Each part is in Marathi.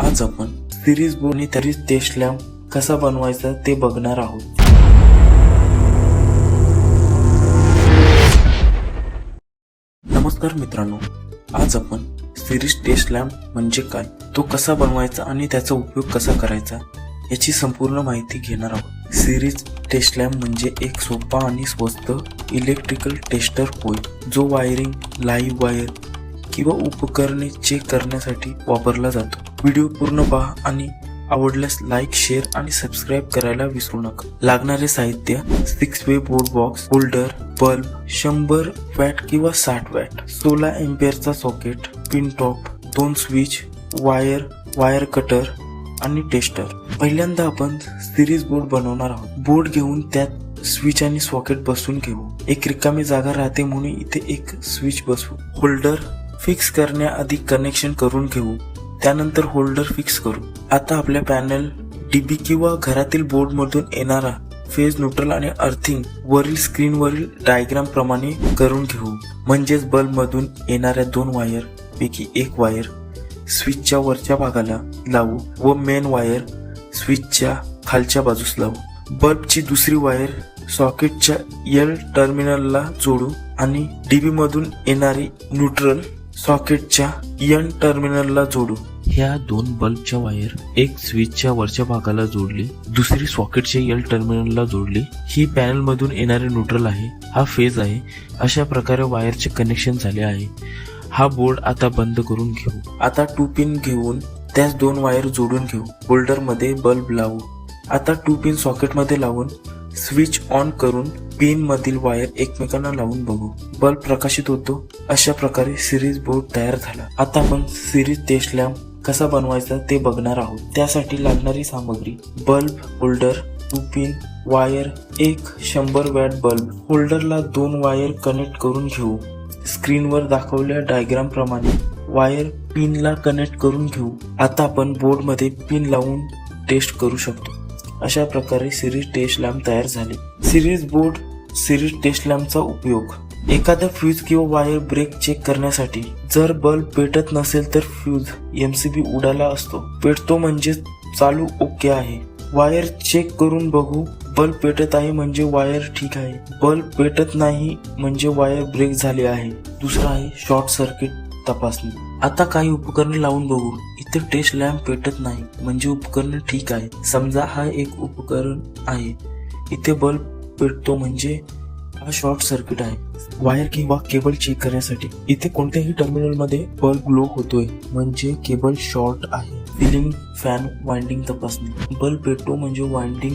आज आपण सिरीज बोनी तरी टेस्ट लॅम्प कसा बनवायचा ते बघणार आहोत. नमस्कार मित्रांनो आज आपण सिरीज टेस्ट लॅम्प म्हणजे काय तो कसा बनवायचा आणि त्याचा उपयोग कसा करायचा याची संपूर्ण माहिती घेणार आहोत. सिरीज टेस्ट लॅम्प म्हणजे एक सोपा आणि स्वस्त इलेक्ट्रिकल टेस्टर होय जो वायरिंग लाईव्ह वायर किंवा उपकरणे चेक करण्यासाठी वापरला जातो. व्हिडिओ पूर्ण पहा आणि आवडल्यास लाईक शेअर आणि सबस्क्राईब करायला विसरू नका. लागणारे साहित्य six way board box holder bulb शंभर वॅट किंवा साठ वॅट सोळा एम्पियरचा सॉकेट पिन टॉप दोन स्विच वायर वायर कटर आणि टेस्टर पहिल्यांदा आपण सिरीज बोर्ड बनवणार आहोत. बोर्ड घेऊन त्यात स्विच आणि सॉकेट बसवून घेऊ. एक रिकामी जागा राहते म्हणून इथे एक स्विच बसवू. होल्डर फिक्स करण्याआधी कनेक्शन करून घेऊ. त्यानंतर होल्डर फिक्स करू. आता आपल्या पॅनल डीबी किंवा घरातील बोर्ड मधून येणारा फेज न्यूट्रल आणि अर्थिंग वरील स्क्रीनवरील डायग्राम प्रमाणे करून घेऊ. म्हणजेच बल्ब मधून येणाऱ्या दोन वायर पैकी एक वायर स्विचच्या वरच्या भागाला लावू व मेन वायर स्विचच्या खालच्या बाजूस लावू. बल्बची दुसरी वायर सॉकेटच्या एल टर्मिनलला जोडू आणि डीबी मधून येणारी न्यूट्रल सॉकेटच्या एन टर्मिनलला जोडू. ह्या दोन बल्बच्या वायर एक स्विचच्या वरच्या भागाला जोडली दुसरी सॉकेटच्या एल टर्मिनलला जोडली. ही पॅनल मधून येणारे न्यूट्रल आहे हा फेज आहे अशा प्रकारे वायरचे कनेक्शन झाले आहे. हा बोर्ड आता बंद करून घेऊ. आता टू पिन घेऊन त्यास दोन वायर जोडून घेऊ. होल्डरमध्ये बल्ब लावू. आता टू पिन सॉकेटमध्ये लावून स्विच ऑन करून पिन मधील वायर एकमेकांना लावून बघू. बल्ब प्रकाशित होतो. अशा प्रकारे सिरीज बोर्ड तयार झाला. आता आपण सिरीज टेस्ट लॅम्प कसा बनवायचा ते बघणार आहोत. त्यासाठी लागणारी सामग्री bulb holder two pin wire एक शंभर वॅट बल्ब. होल्डरला दोन वायर कनेक्ट करून घेऊ. स्क्रीनवर दाखवल्या डायग्राम प्रमाणे वायर पिनला कनेक्ट करून घेऊ. आता आपण बोर्डमध्ये पिन लावून टेस्ट करू शकतो. अशा प्रकारे सिरीज टेस्ट लॅम्प तयार झाले. सिरीज बोर्ड सिरीज टेस्ट लॅम्पचा उपयोग. एखादा फ्यूज किंवा वायर ब्रेक चेक करण्यासाठी जर बल्ब पेटत नसेल तर फ्यूज एमसीबी उडाला असतो. पेटतो म्हणजे चालू ओके आहे. वायर चेक करून बघू बल्ब पेटत आहे म्हणजे वायर ठीक आहे. बल्ब पेटत नाही म्हणजे वायर ब्रेक झाले आहे. दुसरा आहे शॉर्ट सर्किट तपासणी. आता काही उपकरणे लावून बघू. इथे टेस्ट लॅम्प पेटत नाही म्हणजे उपकरण ठीक आहे. समजा हा एक उपकरण आहे. इथे बल्ब पेटतो म्हणजे हा शॉर्ट सर्किट आहे. वायर किंवा केबल चेक करण्यासाठी इथे कोणत्याही टर्मिनलमध्ये बल्ब ग्लो होतोय. म्हणजे केबल शॉर्ट आहे. फिलिंग फॅन वाइंडिंग तपासणे. बल्ब पेटतो म्हणजे वाइंडिंग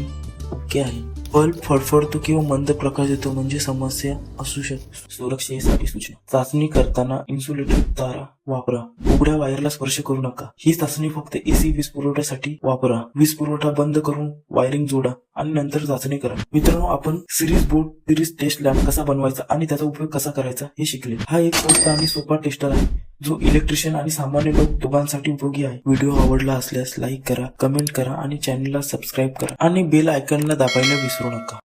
ओके आहे. बल्ब फडफडतो किंवा मंद प्रकाश येतो म्हणजे समस्या असू शकते. सुरक्षेसाठी सूचना. चाचणी करताना इन्सुलेटेड तारा वापरा. उघड्या वायरला स्पर्श करू नका. ही चाचणी फक्त एसी वीज पुरवठ्यासाठी वापरा. वीज पुरवठा बंद करून वायरिंग जोडा आणि नंतर चाचणी करा. मित्रांनो आपण series board series test lamp कसा बनवायचा आणि त्याचा उपयोग कसा करायचा हे शिकले. हा एक स्वस्त आणि सोपा टेस्टर आहे. जो इलेक्ट्रिशियन आणि सामान्य लोक दोघांसाठी उपयोगी आहे. व्हिडिओ आवडला असल्यास लाईक करा कमेंट करा आणि चॅनलला सबस्क्राईब करा. आणि बेल आयकॉनला दाबायला विसरू नका.